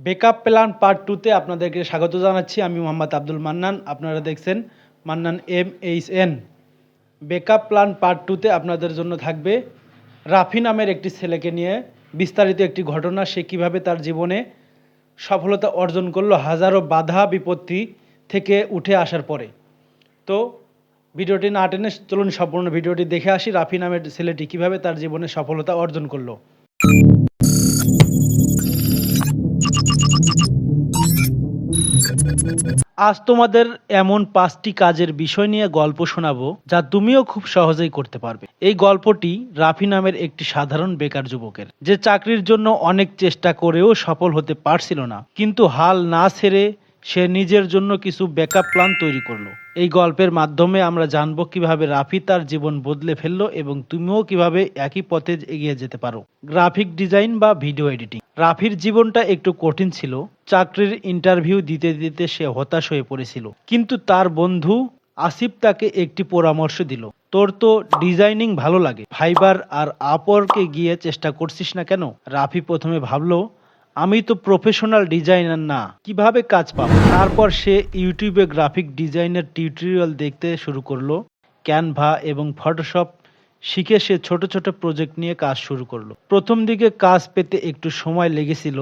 Backup plan part টুতে আপনাদেরকে স্বাগত জানাচ্ছি। আমি মোহাম্মদ আব্দুল মান্নান, আপনারা দেখছেন Mannan M H N backup plan part টুতে আপনাদের জন্য থাকবে রাফি নামের একটি ছেলেকে নিয়ে বিস্তারিত একটি ঘটনা, সে কীভাবে তার জীবনে সফলতা অর্জন করল, হাজারো বাধা, বিপত্তি থেকে উঠে আসার পরে। তো ভিডিওটি না টেনে চলুন, সম্পূর্ণ ভিডিওটি দেখে আসি রাফি নামের ছেলেটি কীভাবে তার জীবনে সফলতা অর্জন করল। আজ তোমাদের এমন পাঁচটি কাজের বিষয় নিয়ে গল্প শোনাবো যা তুমিও খুব সহজেই করতে পারবে। এই গল্পটি রাফি নামের একটি সাধারণ বেকার যুবকের, যে চাকরির জন্য অনেক চেষ্টা করেও সফল হতে পারছিল না, কিন্তু হাল না ছেড়ে সে নিজের জন্য কিছু ব্যাকআপ প্ল্যান তৈরি করল। এই গল্পের মাধ্যমে আমরা জানব কীভাবে রাফি তার জীবন বদলে ফেলল এবং তুমিও কীভাবে একই পথে এগিয়ে যেতে পারো। গ্রাফিক ডিজাইন বা ভিডিও এডিটিং। রাফির জীবনটা একটু কঠিন ছিল। চাকরির ইন্টারভিউ দিতে দিতে সে হতাশ হয়ে পড়েছিল। কিন্তু তার বন্ধু আসিফ তাকে একটি পরামর্শ দিল, তোর তো ডিজাইনিং ভালো লাগে। ফাইবার আর আপওয়ার্কে গিয়ে চেষ্টা করছিস না কেন? রাফি প্রথমে ভাবলো আমি তো প্রফেশনাল ডিজাইনার না, কীভাবে কাজ পাবো? তারপর সে ইউটিউবে গ্রাফিক ডিজাইনের টিউটোরিয়াল দেখতে শুরু করল ক্যানভা এবং ফটোশপ শিখে সে ছোট ছোট প্রজেক্ট নিয়ে কাজ শুরু করল। প্রথম দিকে কাজ পেতে একটু সময় লেগেছিল,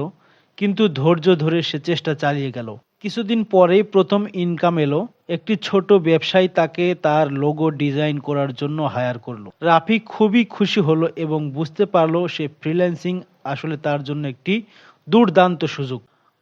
কিন্তু ধৈর্য ধরে সে চেষ্টা চালিয়ে গেল। কিছুদিন পরেই প্রথম ইনকাম এলো, একটি ছোট ব্যবসায়ী তাকে তার লোগো ডিজাইন করার জন্য হায়ার করল। রাফি খুবই খুশি হলো এবং বুঝতে পারল সে ফ্রিল্যান্সিং আসলে তার জন্য একটি দুর্দান্ত সুযোগ।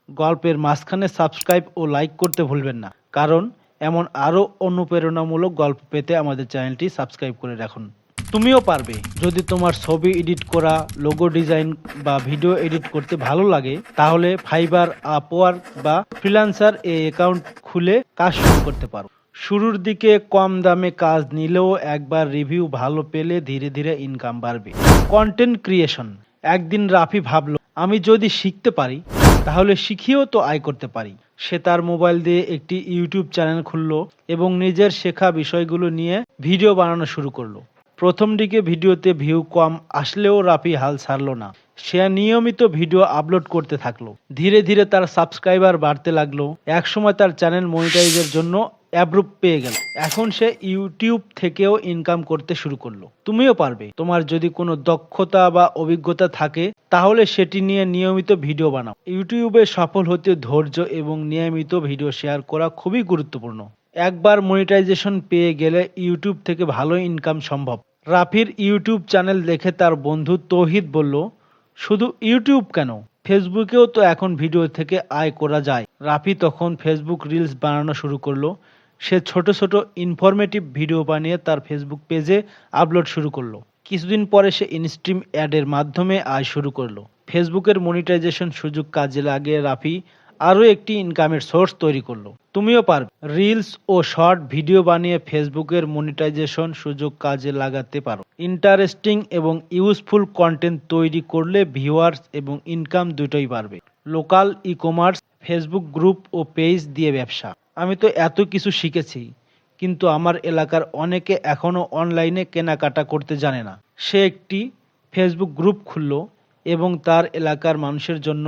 গল্পের মাঝখানে সাবস্ক্রাইব ও লাইক করতে ভুলবেন না। কারণ এমন আরও অনুপ্রেরণামূলক গল্প পেতে আমাদের চ্যানেলটি সাবস্ক্রাইব করে রাখুন। তুমিও পারবে। যদি তোমার ছবি এডিট করা, লোগো ডিজাইন বা ভিডিও এডিট করতে ভালো লাগে, তাহলে ফাইবার আপওয়ার্ক বা ফ্রিল্যান্সার এই অ্যাকাউন্ট খুলে কাজ শুরু করতে পারো। শুরুর দিকে কম দামে কাজ নিলেও একবার রিভিউ ভালো পেলে ধীরে ধীরে ইনকাম বাড়বে। কন্টেন্ট ক্রিয়েশন একদিন রাফি ভাবলো আমি যদি শিখতে পারি, তাহলে শিখিয়েও তো আয় করতে পারি। সে তার মোবাইল দিয়ে একটি ইউটিউব চ্যানেল খুললো এবং নিজের শেখা বিষয়গুলো নিয়ে ভিডিও বানানো শুরু করল। প্রথম দিকে ভিডিওতে ভিউ কম আসলেও রাফি হাল ছাড়লো না। সে নিয়মিত ভিডিও আপলোড করতে থাকল। ধীরে ধীরে তার সাবস্ক্রাইবার বাড়তে লাগল। একসময় তার চ্যানেল মনিটাইজের জন্য অ্যাপ্রুভ পেয়ে গেল। এখন সে ইউটিউব থেকেও ইনকাম করতে শুরু করল। তুমিও পারবে। তোমার যদি কোনো দক্ষতা বা অভিজ্ঞতা থাকে, তাহলে সেটি নিয়ে নিয়মিত ভিডিও বানাও। ইউটিউবে সফল হতে ধৈর্য এবং নিয়মিত ভিডিও শেয়ার করা খুবই গুরুত্বপূর্ণ। একবার মনিটাইজেশন পেয়ে গেলে ইউটিউব থেকে ভালো ইনকাম সম্ভব। রাফির ইউটিউব চ্যানেল দেখে তার বন্ধু তৌহিদ বলল, শুধু ইউটিউব কেন? ফেসবুকেও তো এখন ভিডিও থেকে আয় করা যায়। রাফি তখন ফেসবুক রিলস বানানো শুরু করল। সে ছোট ছোট ইনফরমেটিভ ভিডিও বানিয়ে তার ফেসবুক পেজে আপলোড শুরু করল। কিছুদিন পরে সে ইনস্ট্রিম অ্যাডের মাধ্যমে আয় শুরু করল। ফেসবুকের মনিটাইজেশন সুযোগ কাজে লাগিয়ে রাফি আরও একটি ইনকামের সোর্স তৈরি করল। তুমিও পারবে। রিলস ও শর্ট ভিডিও বানিয়ে ফেসবুকের মনিটাইজেশন সুযোগ কাজে লাগাতে পারো। ইন্টারেস্টিং এবং ইউজফুল কন্টেন্ট তৈরি করলে ভিউয়ার্স এবং ইনকাম দুটোই বাড়বে। Local e commerce Facebook group ও পেজ দিয়ে ব্যবসা। আমি তো এত কিছু শিখেছি, কিন্তু আমার এলাকার অনেকে এখনও অনলাইনে কেনাকাটা করতে জানে না। সে একটি ফেসবুক গ্রুপ খুললো এবং তার এলাকার মানুষের জন্য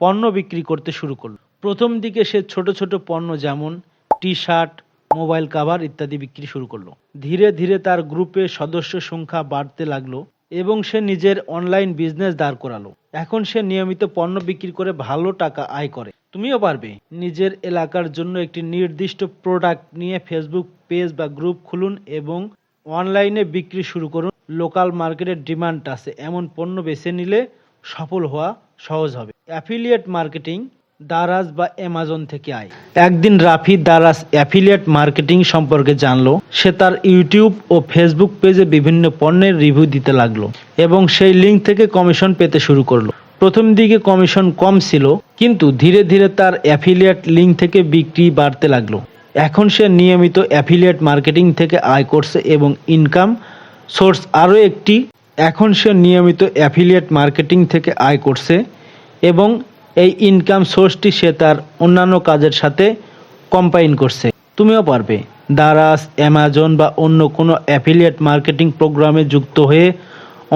পণ্য বিক্রি করতে শুরু করল। প্রথম দিকে সে ছোট ছোট পণ্য যেমন টি শার্ট মোবাইল কাভার ইত্যাদি বিক্রি শুরু করল। ধীরে ধীরে তার গ্রুপে সদস্য সংখ্যা বাড়তে লাগল এবং সে নিজের অনলাইন বিজনেস দাঁড় করালো। এখন সে নিয়মিত পণ্য বিক্রি করে ভালো টাকা আয় করে। তুমিও পারবে। নিজের এলাকার জন্য একটি নির্দিষ্ট প্রোডাক্ট নিয়ে ফেসবুক পেজ বা গ্রুপ খুলুন এবং অনলাইনে বিক্রি শুরু করুন। লোকাল মার্কেটের ডিমান্ড আছে। এমন পণ্য বেছে নিলে সফল হওয়া সহজ হবে। অ্যাফিলিয়েট মার্কেটিং দারাজ বা অ্যামাজন থেকে আয়। একদিন রাফি দারাজ অ্যাফিলিয়েট মার্কেটিং সম্পর্কে জানলো। সে তার ইউটিউব ও ফেসবুক পেজে বিভিন্ন পণ্যের রিভিউ দিতে লাগল এবং সেই লিঙ্ক থেকে কমিশন পেতে শুরু করল। প্রথম দিকে কমিশন কম ছিল, কিন্তু ধীরে ধীরে তার অ্যাফিলিয়েট লিঙ্ক থেকে বিক্রি বাড়তে লাগল। এখন সে নিয়মিত অ্যাফিলিয়েট মার্কেটিং থেকে আয় করছে এবং ইনকাম সোর্স আরও একটি। এখন সে নিয়মিত অ্যাফিলিয়েট মার্কেটিং থেকে আয় করছে এবং এই ইনকাম সোর্সটি সে তার অন্যান্য কাজের সাথে কম্বাইন করছে। তুমিও পারবে। দারাস অ্যামাজন বা অন্য কোনো অ্যাফিলিয়েট মার্কেটিং প্রোগ্রামে যুক্ত হয়ে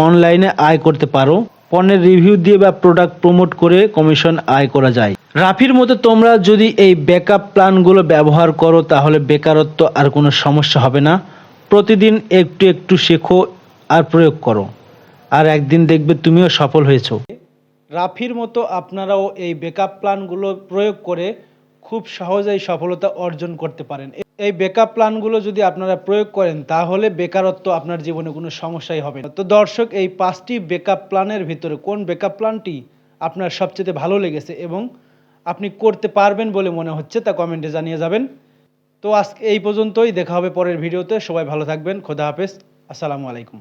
অনলাইনে আয় করতে পারো। পণ্যের রিভিউ দিয়ে বা প্রোডাক্ট প্রমোট করে কমিশন আয় করা যায়। রাফির মতো, তোমরা যদি এই ব্যাকআপ প্ল্যানগুলো ব্যবহার করো, তাহলে বেকারত্ব আর কোনো সমস্যা হবে না। প্রতিদিন একটু একটু শেখো আর প্রয়োগ করো। আর একদিন দেখবে তুমিও সফল হয়েছো। রাফির মতো আপনারাও এই ব্যাকআপ প্ল্যানগুলো প্রয়োগ করে খুব সহজেই সফলতা অর্জন করতে পারেন। এই বেকআপ প্ল্যানগুলো যদি আপনারা প্রয়োগ করেন, তাহলে বেকারত্ব আপনার জীবনে কোনো সমস্যাই হবে না। তো দর্শক, এই পাঁচটি বেকআপ প্ল্যানের ভিতরে কোন বেকআপ প্ল্যানটি আপনার সবচেয়ে ভালো লেগেছে এবং আপনি করতে পারবেন বলে মনে হচ্ছে তা কমেন্টে জানিয়ে যাবেন। তো আজকে এই পর্যন্তই, দেখা হবে পরের ভিডিওতে। সবাই ভালো থাকবেন, খোদা হাফেজ, আসসালামু আলাইকুম।